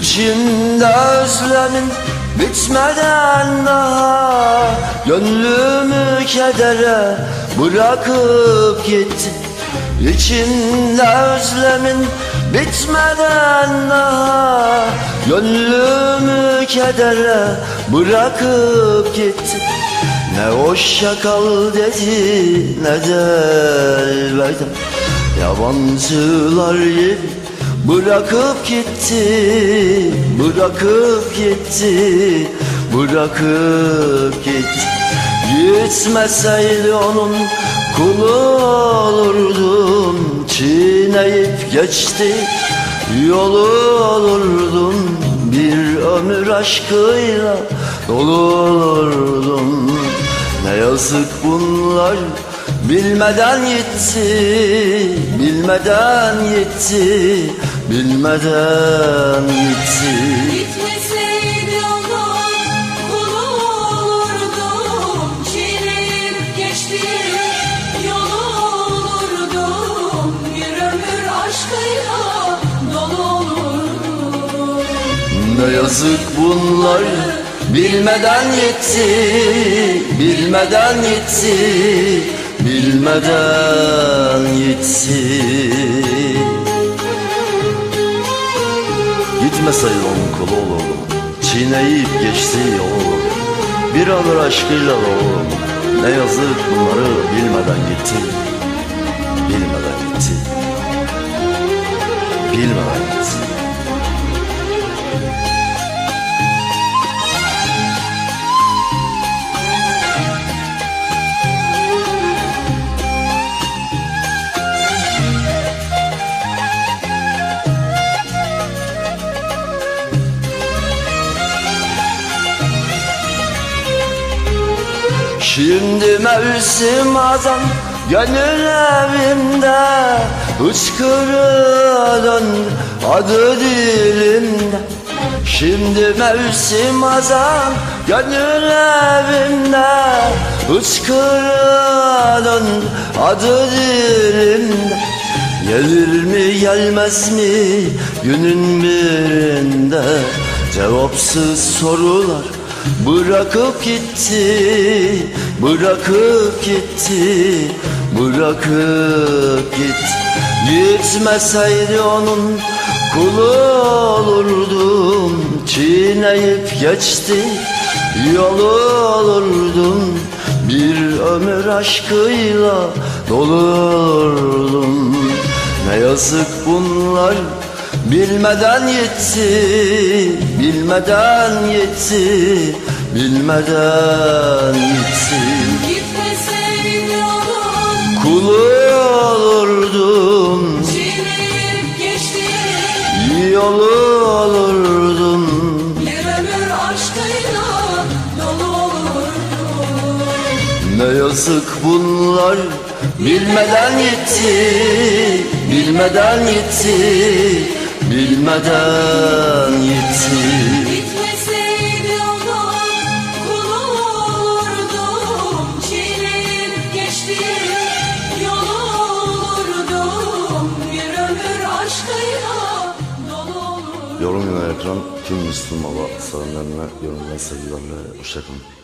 İçimde özlemin bitmeden daha Gönlümü kedere bırakıp gitti İçimde özlemin bitmeden daha Gönlümü kedere bırakıp gitti Ne hoşça kal dedi ne de elveda. Yabancılar gibi Bırakıp gitti, bırakıp gitti, bırakıp gitti. Gitmeseydi onun kulu olurdum Çiğneyip geçti, yolu olurdum Bir ömür aşkıyla dolu olurdum. Ne yazık bunlar Bilmeden gitti, bilmeden gitti, bilmeden gitti. Gitmeseydi onun kulu olurdum Çiğneyip geçti yolu olurdum Bir ömür aşkıyla dolu olurdum Ne yazık bunlar bilmeden gitti, bilmeden gitti, bilmeden gitti. Gitmeseydi onun kulu olurdum, çiğneyip geçti yolu. Bir ömür aşkıyla dolu, ne yazık bunları bilmeden gitti, bilmeden gitti, bilmeden gitti. Şimdi mevsim azam Gönül evimde Hıçkırığa döndü Adı dilimde. Şimdi mevsim azam Gönül evimde Hıçkırığa döndü Adı dilimde. Gelir mi gelmez mi günün birinde? Cevapsız sorular bırakıp gitti Bırakıp gitti Bırakıp gitti. Gitmeseydi onun kulu olurdum Çiğneyip geçti yolu olurdum. Bir ömür aşkıyla dolurdum. Ne yazık bunlar bilmeden gitti Bilmeden gitti Bilmeden gitti Gitmeseydi onun Kulu olurdum. çiğneyip geçti. Yolu olurdum. Bir ömür aşkıyla dolu olurdum. Ne yazık bunlar bilmeden gitti Bilmeden gitti Bilmeden gitti Yorum yine ekran tüm Müslüm Baba sevenlerine yorumdan sevgilerle hoşçakalın.